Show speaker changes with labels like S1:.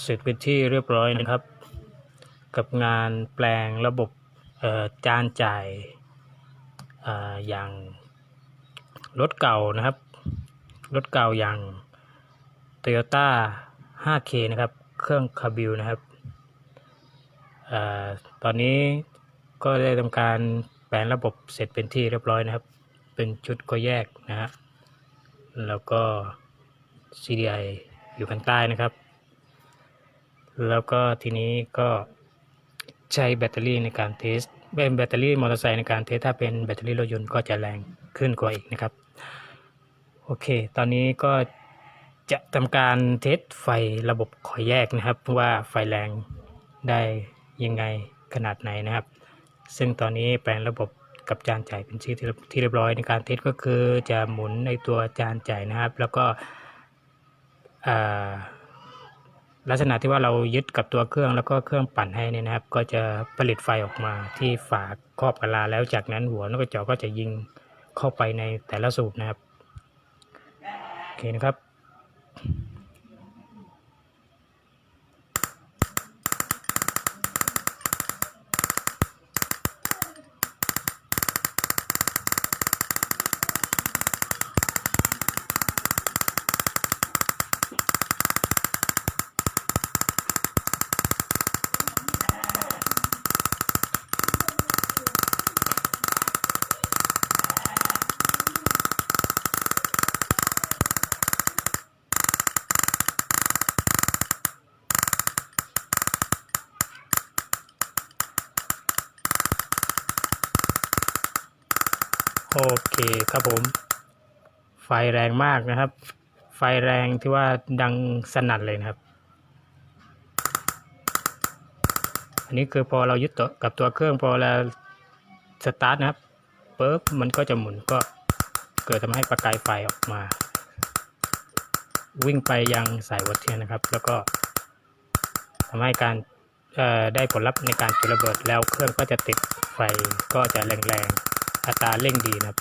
S1: เสร็จเป็นที่เรียบร้อยนะครับ กับงานแปลงระบบจานจ่ายออย่างรถเก่านะครับ รถเก่าอย่าง Toyota 5K นะครับ เครื่องคาบิลนะครับอตอนนี้ก็ได้ทำการแปลงระบบเสร็จเป็นที่เรียบร้อยนะครับ เป็นชุดก็แยกนะฮะแล้วก็ CDI อยู่ข้างใต้นะครับ แล้วก็ทีนี้ก็ใช้แบตเตอรี่ในการเทสเป็นแบตเตอรี่มอเตอร์ไซค์ในการเทสถ้าเป็นแบตเตอรี่รถยนต์ก็จะแรงขึ้นกว่าอีกนะครับ โอเค ตอนนี้ก็จะทำการเทสไฟระบบขอแยกนะครับ ว่าไฟแรงได้ยังไงขนาดไหนนะครับ ซึ่งตอนนี้แปลงระบบกับจานจ่ายเป็นที่ที่เรียบร้อยในการเทสก็คือจะหมุนในตัวจานจ่ายนะครับ แล้วก็อ่า ลักษณะที่ว่าเรายึดกับตัวเครื่องแล้วก็เครื่องปั่นให้เนี่ยนะครับ ก็จะผลิตไฟออกมาที่ฝาครอบกะลาแล้วจากนั้นหัวนกกระจอกก็จะยิงเข้าไปในแต่ละสูบนะครับโอเคนะครับ โอเคครับผม ไฟแรงมากนะครับ ไฟแรงที่ว่าดังสนั่นเลยนะครับ อันนี้คือพอเรายึดตัวกับตัวเครื่องพอเราสตาร์ทนะครับปุ๊บมันก็จะหมุนก็เกิดทำให้ประกายไฟออกมา วิ่งไปยังสายวัดเทียนนะครับ แล้วก็ทำให้การได้ผลลัพธ์ในการจุดระเบิดแล้วเครื่องก็จะติดไฟก็จะแรงๆ อัตราเร่งดีนะครับ